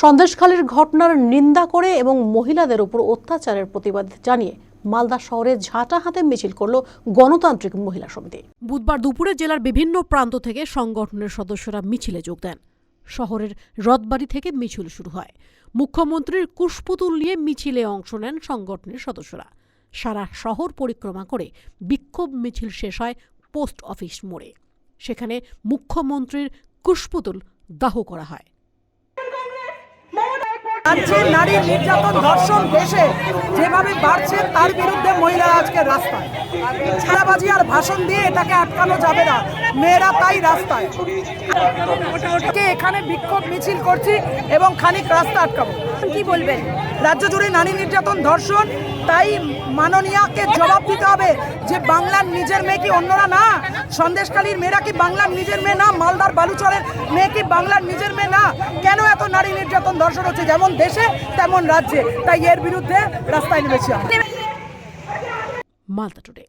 সন্দেশখালীর ঘটনার নিন্দা করে এবং মহিলাদের উপর অত্যাচারের প্রতিবাদ জানিয়ে মালদা শহরে ঝাঁটা হাতে মিছিল করল গণতান্ত্রিক মহিলা সমিতি। বুধবার দুপুরে জেলার বিভিন্ন প্রান্ত থেকে সংগঠনের সদস্যরা মিছিলে যোগ দেন। শহরের রথবাড়ি থেকে মিছিল শুরু হয়। মুখ্যমন্ত্রীর কুশপুতুল নিয়ে মিছিলে অংশ নেন সংগঠনের সদস্যরা। সারা শহর পরিক্রমা করে বিক্ষোভ মিছিল শেষ হয় পোস্ট অফিস মোড়ে। সেখানে মুখ্যমন্ত্রীর কুশপুতুল দাহ করা হয়। রাজ্যে নারী নির্যাতন ধর্ষণ দেশে যেভাবে বাড়ছে, তার বিরুদ্ধে মহিলারা আজকে রাস্তায়। ছাড়াবাজি আর ভাষণ দিয়ে এটাকে আটকানো যাবে না। মেয়েরা তাই রাস্তায়। এখানে বিক্ষোভ মিছিল করছি এবং খানিক রাস্তা আটকাবো। কি বলবেন? রাজ্য জুড়ে নারী নির্যাতন ধর্ষণ, তাই মাননীয়াকে জবাব দিতে হবে যে বাংলার নিজের মেয়ে কি অন্যরা না? সন্দেশকালীর মেয়েরা কি বাংলার নিজের মেয়ে না? মালদার বালুচরের মেয়ে কি বাংলার নিজের মেয়ে না? কেন এত নারী নির্যাতন ধর্ষণ হচ্ছে? যেমন দেশে, তেমন রাজ্যে। তাই এর বিরুদ্ধে রাস্তায় নেমেছি মালদা টুডে